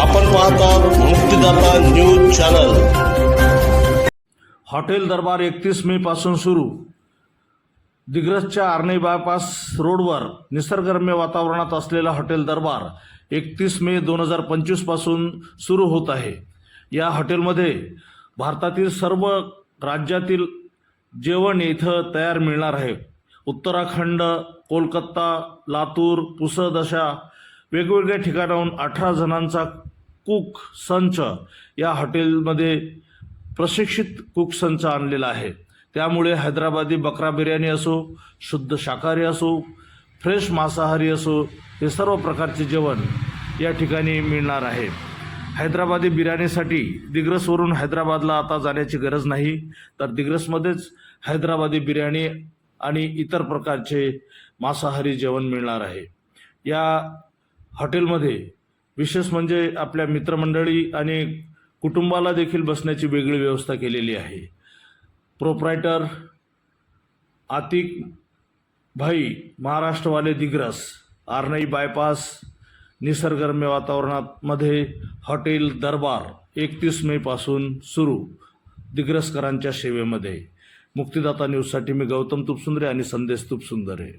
आपण पाहतात Muktidata news channel. Hotel Darbar एकतीस मे पासून सुरू. दिग्रसच्या आर्णी बायपास रोडवर निसर्गरम्य वातावरणात असलेला हॉटेल दरबार एकतीस मे दोन हजार पंचवीसपासून सुरू होत आहे. या हॉटेलमध्ये भारतातील सर्व राज्यातील जेवण इथं तयार मिळणार आहे. उत्तराखंड कोलकाता लातूर पुसद अशा वेगवेगळ्या ठिकाणाहून अठरा जणांचा कुक संच या हॉटेलमध्ये प्रशिक्षित कुक संच आणलेला आहे. त्यामुळे हैदराबादी बकरा बिर्याणी असो शुद्ध शाकाहारी असो फ्रेश मांसाहारी असो हे सर्व प्रकारचे जेवण या ठिकाणी मिळणार आहे. हैदराबादी बिर्याणीसाठी दिग्रसवरून हैदराबादला आता जाण्याची गरज नाही. तर दिग्रसमध्येच हैदराबादी बिर्याणी आणि इतर प्रकारचे मांसाहारी जेवण मिळणार आहे. या हॉटेलमध्ये विशेष म्हणजे आपल्या मित्रमंडळी आणि कुटुंबाला देखील बसण्याची वेगळी व्यवस्था केलेली आहे. प्रोप्रायटर आतिक भाई महाराष्ट्रवाले दिग्रस आर्नई बायपास निसर्गरम्य वातावरणामध्ये हॉटेल दरबार एकतीस मेपासून सुरू दिग्रसकरांच्या सेवेमध्ये. मुक्तिदाता न्यूजसाठी मी गौतम तुपसुंदरे आणि संदेश तुपसुंदरे.